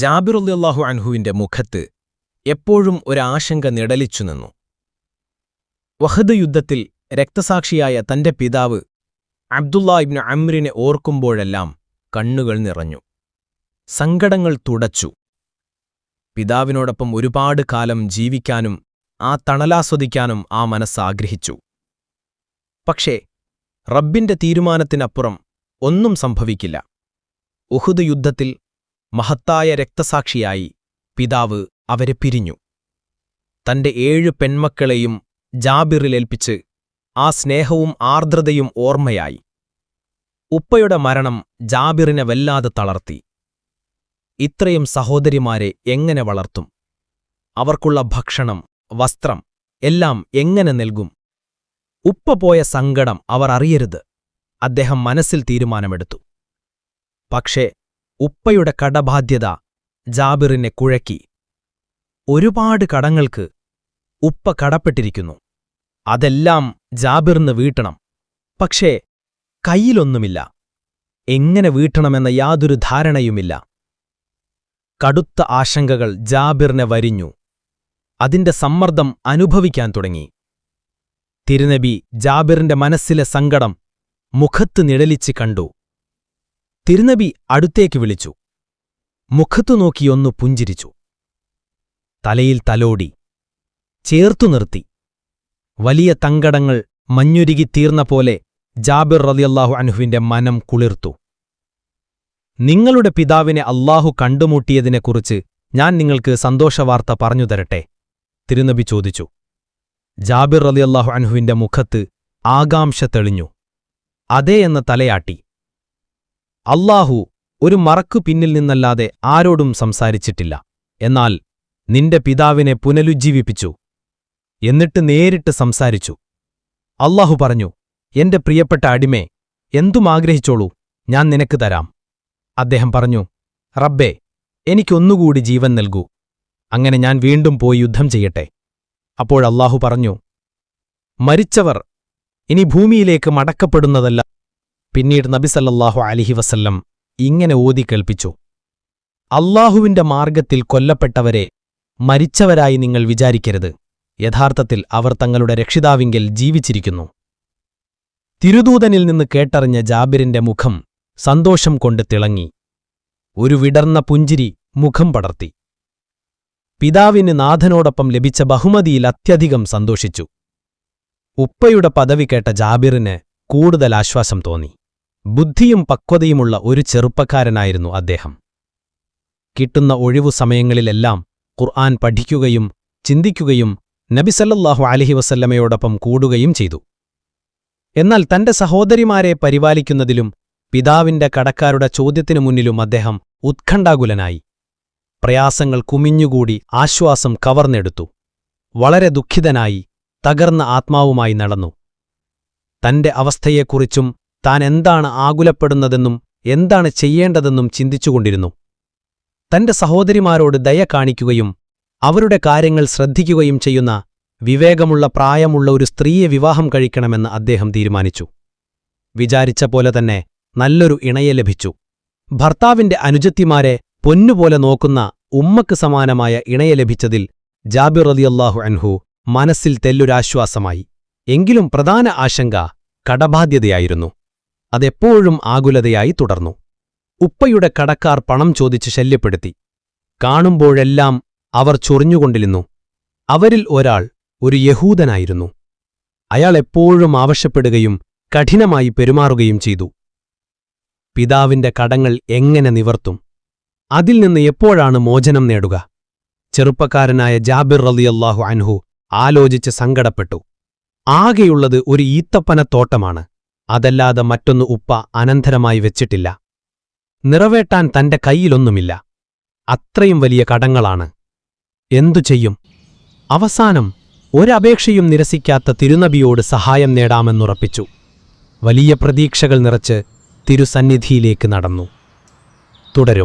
ജാബിറുല്ലാഹു അൻഹുവിന്റെ മുഖത്ത് എപ്പോഴും ഒരാശങ്ക നിഴലിച്ചു നിന്നു വഹദ് യുദ്ധത്തിൽ രക്തസാക്ഷിയായ തന്റെ പിതാവ് അബ്ദുല്ലാ ഇബ്നു അമ്രിനെ ഓർക്കുമ്പോഴെല്ലാം കണ്ണുകൾ നിറഞ്ഞു. സങ്കടങ്ങൾ തുടച്ചു. പിതാവിനോടൊപ്പം ഒരുപാട് കാലം ജീവിക്കാനും ആ തണലാസ്വദിക്കാനും ആ മനസ്സാഗ്രഹിച്ചു പക്ഷേ റബ്ബിന്റെ തീരുമാനത്തിനപ്പുറം ഒന്നും സംഭവിക്കില്ല. ഉഹുദ് യുദ്ധത്തിൽ മഹത്തായ രക്തസാക്ഷിയായി പിതാവ് അവരെ പിരിഞ്ഞു. തന്റെ ഏഴ് പെൺമക്കളെയും ജാബിറിലേൽപ്പിച്ച് ആ സ്നേഹവും ആർദ്രതയും ഓർമ്മയായി. ഉപ്പയുടെ മരണം ജാബിറിനെ വല്ലാതെ തളർത്തി. ഇത്രയും സഹോദരിമാരെ എങ്ങനെ വളർത്തും? അവർക്കുള്ള ഭക്ഷണം വസ്ത്രം എല്ലാം എങ്ങനെ നൽകും? ഉപ്പ പോയ സങ്കടം അവർ അറിയരുത്. അദ്ദേഹം മനസ്സിൽ തീരുമാനമെടുത്തു. പക്ഷേ ഉപ്പയുടെ കടബാധ്യത ജാബിറിനെ കുഴക്കി. ഒരുപാട് കടങ്ങൾക്ക് ഉപ്പ കടപ്പെട്ടിരിക്കുന്നു. അതെല്ലാം ജാബിറിന് വീട്ടണം. പക്ഷേ കയ്യിലൊന്നുമില്ല. എങ്ങനെ വീട്ടണമെന്ന യാതൊരു ധാരണയുമില്ല. കടുത്ത ആശങ്കകൾ ജാബിറിനെ വരിഞ്ഞു. അതിന്റെ സമ്മർദ്ദം അനുഭവിക്കാൻ തുടങ്ങി. തിരുനബി ജാബിറിന്റെ മനസ്സിലെ സങ്കടം മുഖത്ത് നിഴലിച്ച് കണ്ടു. തിരുനബി അടുത്തേക്ക് വിളിച്ചു. മുഖത്തു നോക്കിയൊന്നു പുഞ്ചിരിച്ചു. തലയിൽ തലോടി. ചേർത്തു നിർത്തി. വലിയ തങ്കടങ്ങൾ മഞ്ഞുരുകി തീർന്ന പോലെ ജാബിർ റലിയല്ലാഹു അൻഹുവിന്റെ മനം കുളിർത്തു. നിങ്ങളുടെ പിതാവിനെ അല്ലാഹു കണ്ടുമുട്ടിയതിനെക്കുറിച്ച് ഞാൻ നിങ്ങൾക്ക് സന്തോഷവാർത്ത പറഞ്ഞു തരട്ടെ? തിരുനബി ചോദിച്ചു. ജാബിർ റലിയല്ലാഹു അൻഹുവിന്റെ മുഖത്ത് ആകാംക്ഷ തെളിഞ്ഞു. അതേ എന്ന തലയാട്ടി. അല്ലാഹു ഒരു മറക്കു പിന്നിൽ നിന്നല്ലാതെ ആരോടും സംസാരിച്ചിട്ടില്ല. എന്നാൽ നിന്റെ പിതാവിനെ പുനരുജ്ജീവിപ്പിച്ചു. എന്നിട്ട് നേരിട്ട് സംസാരിച്ചു. അള്ളാഹു പറഞ്ഞു എന്റെ പ്രിയപ്പെട്ട അടിമേ എന്തും ആഗ്രഹിച്ചോളൂ ഞാൻ നിനക്ക് തരാം. അദ്ദേഹം പറഞ്ഞു റബ്ബേ എനിക്കൊന്നുകൂടി ജീവൻ നൽകൂ. അങ്ങനെ ഞാൻ വീണ്ടും പോയി യുദ്ധം ചെയ്യട്ടെ. അപ്പോഴല്ലാഹു പറഞ്ഞു മരിച്ചവർ ഇനി ഭൂമിയിലേക്ക് മടക്കപ്പെടുന്നതല്ല പിന്നീട് നബിസല്ലാഹു അലിഹി വസല്ലം ഇങ്ങനെ ഓതി കേൾപ്പിച്ചു. അല്ലാഹുവിന്റെ മാർഗത്തിൽ കൊല്ലപ്പെട്ടവരെ മരിച്ചവരായി നിങ്ങൾ വിചാരിക്കരുത്. യഥാർത്ഥത്തിൽ അവർ തങ്ങളുടെ രക്ഷിതാവിങ്കിൽ ജീവിച്ചിരിക്കുന്നു. തിരുദൂതനിൽ നിന്ന് കേട്ടറിഞ്ഞ ജാബിറിന്റെ മുഖം സന്തോഷം കൊണ്ട് തിളങ്ങി. ഒരു വിടർന്ന പുഞ്ചിരി മുഖം പടർത്തി. പിതാവിന് നാഥനോടൊപ്പം ലഭിച്ച ബഹുമതിയിൽ അത്യധികം സന്തോഷിച്ചു. ഉപ്പയുടെ പദവി കേട്ട ജാബിറിന് കൂടുതൽ ആശ്വാസം തോന്നി. ബുദ്ധിയും പക്വതയുമുള്ള ഒരു ചെറുപ്പക്കാരനായിരുന്നു അദ്ദേഹം. കിട്ടുന്ന ഒഴിവു സമയങ്ങളിലെല്ലാം ഖുർആൻ പഠിക്കുകയും ചിന്തിക്കുകയും നബിസല്ലാഹു അലഹി വസല്ലമയോടൊപ്പം കൂടുകയും ചെയ്തു. എന്നാൽ തന്റെ സഹോദരിമാരെ പരിപാലിക്കുന്നതിലും പിതാവിന്റെ കടക്കാരുടെ ചോദ്യത്തിനു മുന്നിലും അദ്ദേഹം ഉത്കണ്ഠാകുലനായി. പ്രയാസങ്ങൾ കുമിഞ്ഞുകൂടി ആശ്വാസം കവർന്നെടുത്തു. വളരെ ദുഃഖിതനായി തകർന്ന ആത്മാവുമായി നടന്നു. തന്റെ അവസ്ഥയെക്കുറിച്ചും താൻ എന്താണ് ആകുലപ്പെടുന്നതെന്നും എന്താണ് ചെയ്യേണ്ടതെന്നും ചിന്തിച്ചുകൊണ്ടിരുന്നു. തന്റെ സഹോദരിമാരോട് ദയ കാണിക്കുകയും അവരുടെ കാര്യങ്ങൾ ശ്രദ്ധിക്കുകയും ചെയ്യുന്ന വിവേകമുള്ള പ്രായമുള്ള ഒരു സ്ത്രീയെ വിവാഹം കഴിക്കണമെന്ന് അദ്ദേഹം തീരുമാനിച്ചു. വിചാരിച്ച പോലെ തന്നെ നല്ലൊരു ഇണയെ ലഭിച്ചു. ഭർത്താവിന്റെ അനുജത്തിമാരെ പൊന്നുപോലെ നോക്കുന്ന ഉമ്മക്ക് സമാനമായ ഇണയെ ലഭിച്ചതിൽ ജാബിർ റതിയല്ലാഹു അൻഹു മനസ്സിൽ തെല്ലൊരാശ്വാസമായി. എങ്കിലും പ്രധാന ആശങ്ക കടബാധ്യതയായിരുന്നു. അതെപ്പോഴും ആകുലതയായി തുടർന്നു. ഉപ്പയുടെ കടക്കാർ പണം ചോദിച്ച് ശല്യപ്പെടുത്തി. കാണുമ്പോഴെല്ലാം അവർ ചൊറിഞ്ഞുകൊണ്ടിരുന്നു. അവരിൽ ഒരാൾ ഒരു യഹൂദനായിരുന്നു. അയാൾ എപ്പോഴും ആവശ്യപ്പെടുകയും കഠിനമായി പെരുമാറുകയും ചെയ്തു. പിതാവിന്റെ കടങ്ങൾ എങ്ങനെ നിവർത്തും? അതിൽ നിന്ന് എപ്പോഴാണ് മോചനം നേടുക? ചെറുപ്പക്കാരനായ ജാബിർ റലിയല്ലാഹു അൻഹു ആലോചിച്ച് സങ്കടപ്പെട്ടു. ആകെയുള്ളത് ഒരു ഈത്തപ്പനത്തോട്ടമാണ്. അതല്ലാതെ മറ്റൊന്ന് ഉപ്പ അനന്തരമായി വെച്ചിട്ടില്ല. നിറവേട്ടാൻ തന്റെ കൈയിലൊന്നുമില്ല അത്രയും വലിയ കടങ്ങളാണ്. എന്തു ചെയ്യും? അവസാനം ഒരപേക്ഷയും നിരസിക്കാത്ത തിരുനബിയോട് സഹായം നേടാമെന്നുറപ്പിച്ചു. വലിയ പ്രതീക്ഷകൾ നിറച്ച് തിരുസന്നിധിയിലേക്ക് നടന്നു. തുടരും.